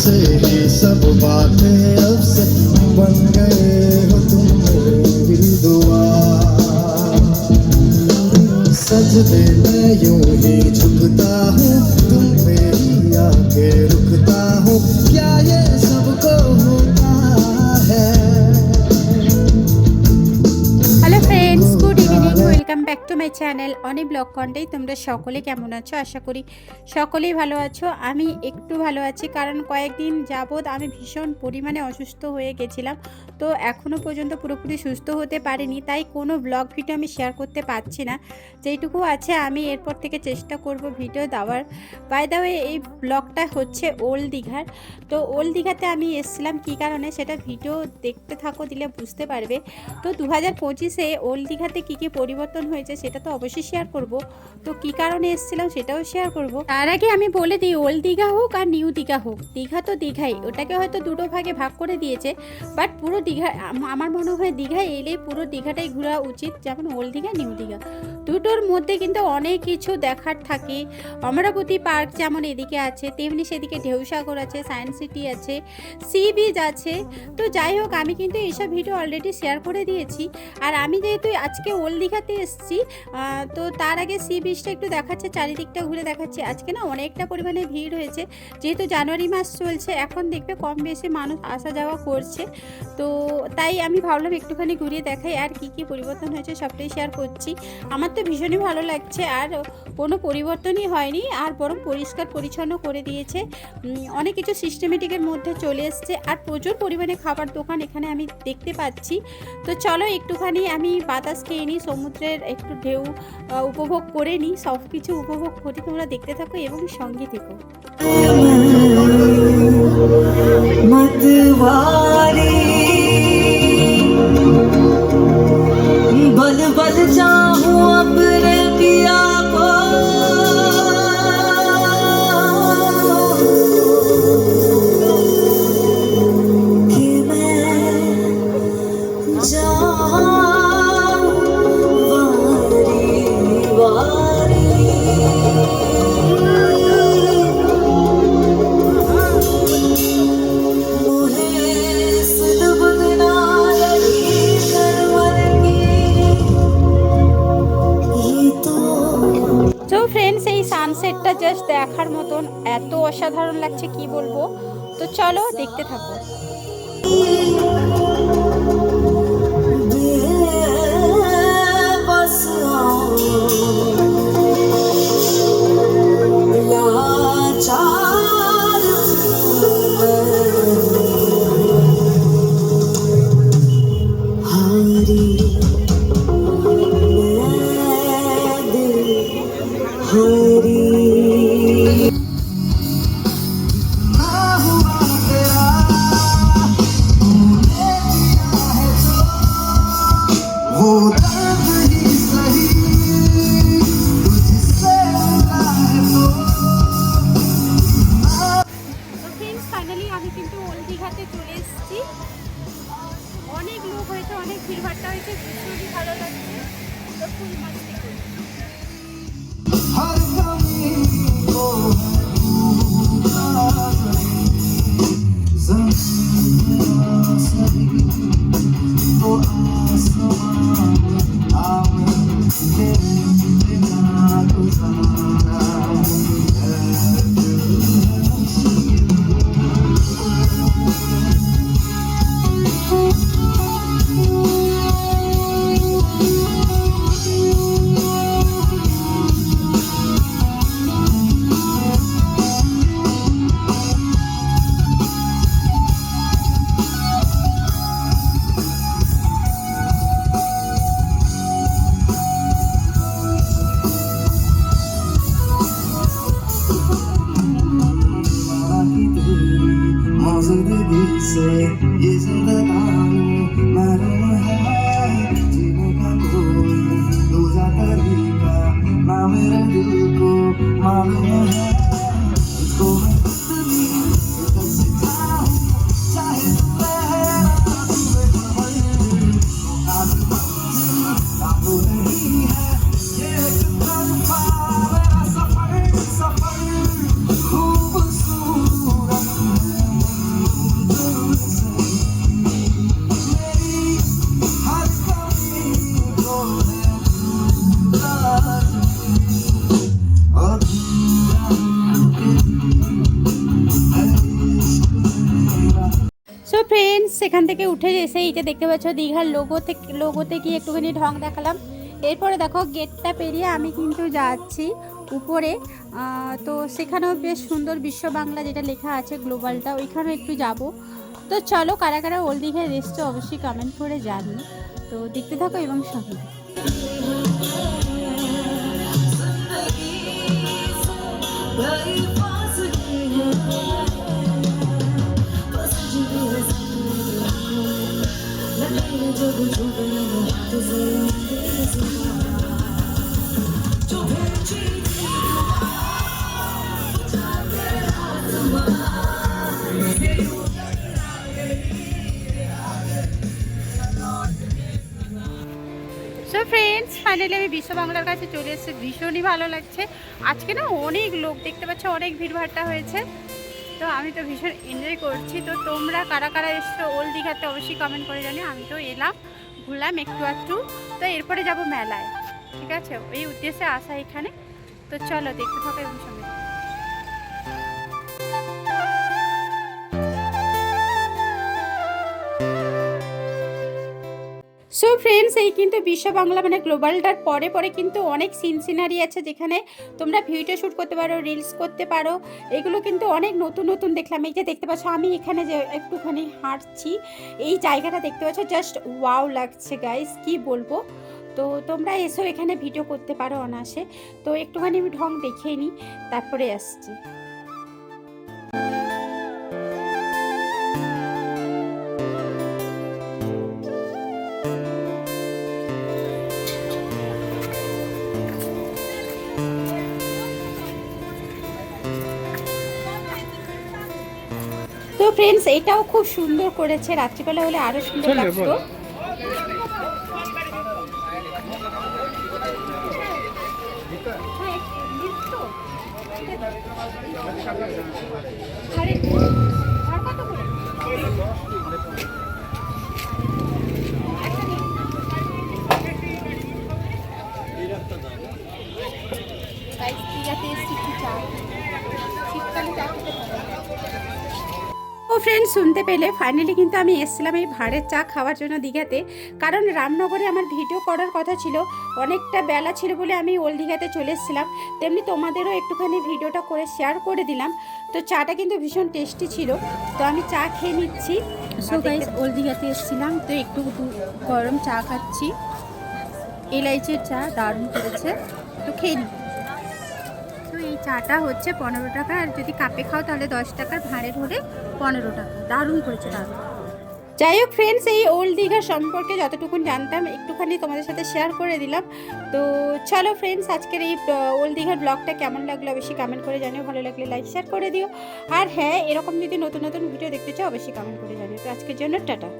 से ये सब बातें अब से बन गए हो तुम मेरी दुआ। सजदे मैं यूँ ही झुकता हूँ, तुम मेरी आके रुकता हूँ। क्या ये सबको होता है? Hello friends good evening welcome back to my channel অনেক ব্লগ কন্টেই তোমরা সকলে কেমন আছো? আশা করি সকলেই ভালো আছো। আমি একটু ভালো আছি, কারণ কয়েকদিন যাবৎ আমি ভীষণ পরিমাণে অসুস্থ হয়ে গেছিলাম। তো এখনও পর্যন্ত পুরোপুরি সুস্থ হতে পারিনি, তাই কোনো ব্লগ ভিডিও আমি শেয়ার করতে পারছি না। যেইটুকু আছে আমি এরপর থেকে চেষ্টা করব ভিডিও দেওয়ার। বাই দা ওয়ে এই ব্লগটা হচ্ছে ওল্ড দীঘার তো ওল্ড দীঘাতে আমি এসেছিলাম কী কারণে? সেটা ভিডিও দেখতে থাকো, দিলে বুঝতে পারবে। তো দু হাজার পঁচিশে ওল্ড দীঘাতে কী কী পরিবর্তন হয়েছে সেটা তো অবশ্যই শেয়ার করব। তো কি কারণে এসেছিলাম সেটাও শেয়ার করব। তার আগে আমি বলে দিই ওল্ড দীঘা হোক আর নিউ দীঘা হোক, দীঘা তো দীঘাই, ওটাকে হয়তো দুটো ভাগে ভাগ করে দিয়েছে বাট পুরো দীঘা আমার মনে হয় দীঘায় এলে পুরো দীঘাটাই ঘোরা উচিত, যেমন ওল্ড দীঘা, নিউ দীঘা। দুটোর মধ্যে কিন্তু অনেক কিছু দেখার থাকে। অমরাবতী পার্ক যেমন এদিকে আছে, তেমনি সেদিকে ঢেউসাগর আছে, সায়েন্স সিটি আছে, সি বিচ আছে। তো যাই হোক, আমি কিন্তু এইসব ভিডিও অলরেডি শেয়ার করে দিয়েছি। আর আমি যেহেতু আজকে ওল্ড দীঘাতে এসেছি তো তার আগে সি বিচটা একটু দেখাচ্ছে, চারিদিকটা ঘুরে দেখাচ্ছে। আজকে না অনেকটা পরিমাণে ভিড় হয়েছে, যেহেতু জানুয়ারি মাস চলছে, এখন দেখবে কম বেশি মানুষ আসা যাওয়া করছে। তো তাই আমি ভাবলাম একটুখানি ঘুরিয়ে দেখাই, আর কি কি পরিবর্তন হয়েছে সবটাই শেয়ার করছি। আমার তো ভীষণই ভালো লাগছে আর কোনো পরিবর্তনই হয়নি আর বরং পরিষ্কার পরিচ্ছন্ন করে দিয়েছে। অনেক কিছু সিস্টেমেটিকের মধ্যে চলে এসছে আর প্রচুর পরিমাণে খাবার দোকান এখানে আমি দেখতে পাচ্ছি। তো চলো একটুখানি আমি বাতাস খেয়ে নিই, সমুদ্রের একটু ঢেউ উপভোগ করে নিই, সব কিছু উপভোগ করি। তোমরা দেখতে থাকো এবং সঙ্গে থেকো। बल बल चाहूं अपने সানসেটটা জাস্ট দেখার মতন এত অসাধারণ লাগছে কি বলব? তো চলো দেখতে থাকো। Isn't it easy? Isn't it? সেখান থেকে উঠে এসে এইটা দেখতে পাচ্ছ দীঘার লোগো থেকে লোগোতে গিয়ে একটুখানি ঢং দেখালাম। এরপরে দেখো গেটটা পেরিয়ে আমি কিন্তু যাচ্ছি উপরে। তো সেখানেও বেশ সুন্দর বিশ্ব বাংলা যেটা লেখা আছে গ্লোবালটা, ওইখানেও একটু যাব। তো চলো কারা কারা ওল দীঘায় এসছো অবশ্যই কমেন্ট করে জানি। তো দেখতে থাকো এবং সঙ্গে। সো ফ্রেন্ডস ফাইনালি আমি বিশ্ব বাংলার কাছে চলে এসেছি। ভীষণই ভালো লাগছে। আজকে না অনেক লোক দেখতে পাচ্ছ, অনেক ভিড়ভাট্টা হয়েছে। তো আমি তো ভীষণ এনজয় করছি। তো তোমরা কারা কারা এসছো ওল দীঘাতে অবশ্যই কমেন্ট করে জানি আমি তো এলাম, ঘুরলাম একটু আধটু। তো এরপরে যাব মেলায়। ঠিক আছে? এই উদ্দেশ্যে আসা এখানে। তো চলো, দেখতে থাকো এবং সঙ্গে সো ফ্রেন্ডস এই কিন্তু বিশ্ব বাংলা মানে গ্লোবালটার পরে পরে কিন্তু অনেক সিন সিনারি আছে যেখানে তোমরা ভিডিও শ্যুট করতে পারো রিলস করতে পারো। এগুলো কিন্তু অনেক নতুন নতুন দেখলাম। এই যে দেখতে পাচ্ছ, আমি এখানে যে একটুখানি হাঁটছি, এই জায়গাটা দেখতে পাচ্ছ জাস্ট ওয়াও লাগছে গাইস কি বলব? তো তোমরা এসেও এখানে ভিডিও করতে পারো অনাসে তো একটুখানি আমি ঢং দেখিয়ে নিই, তারপরে আসছি। তো ফ্রেন্ডস এটাও খুব সুন্দর করেছে। রাত্রিবেলা হলে আরও সুন্দর লাগতো। ফ্রেন্ড শুনতে পেলে ফাইনালি কিন্তু আমি এসেছিলাম এই ভাড়ের চা খাওয়ার জন্য দীঘাতে। কারণ রামনগরে আমার ভিডিও করার কথা ছিল অনেকটা বেলা ছিল বলে আমি ওল্ড দীঘাতে চলে এসেছিলাম। তেমনি তোমাদেরও একটুখানি ভিডিওটা করে শেয়ার করে দিলাম। তো চাটা কিন্তু ভীষণ টেস্টি ছিল। তো আমি চা খেয়ে নিচ্ছি। সো গাইস ওল্ড দীঘাতে এসেছিলাম। তো একটু গরম চা খাচ্ছি। এলাইচের চা দারুণ করেছে। তো খেয়ে এই চাটা হচ্ছে পনেরো টাকা, আর যদি কাপে খাও তাহলে দশ টাকার ভাঁড়ের হলে পনেরো টাকা। দারুণ করেছে দারুণ যাই হোক ফ্রেন্ডস এই ওল্ড দীঘা সম্পর্কে যতটুকু জানতাম, একটুখানি তোমাদের সাথে শেয়ার করে দিলাম। তো চলো ফ্রেন্ডস আজকের এই ওল্ড দীঘার ব্লগটা কেমন লাগল অবশ্যই কমেন্ট করে জানিও। ভালো লাগলে লাইক শেয়ার করে দিও। আর হ্যাঁ এরকম যদি নতুন নতুন ভিডিও দেখতে চাও, অবশ্যই কমেন্ট করে জানিও। তো আজকের জন্য টাটা।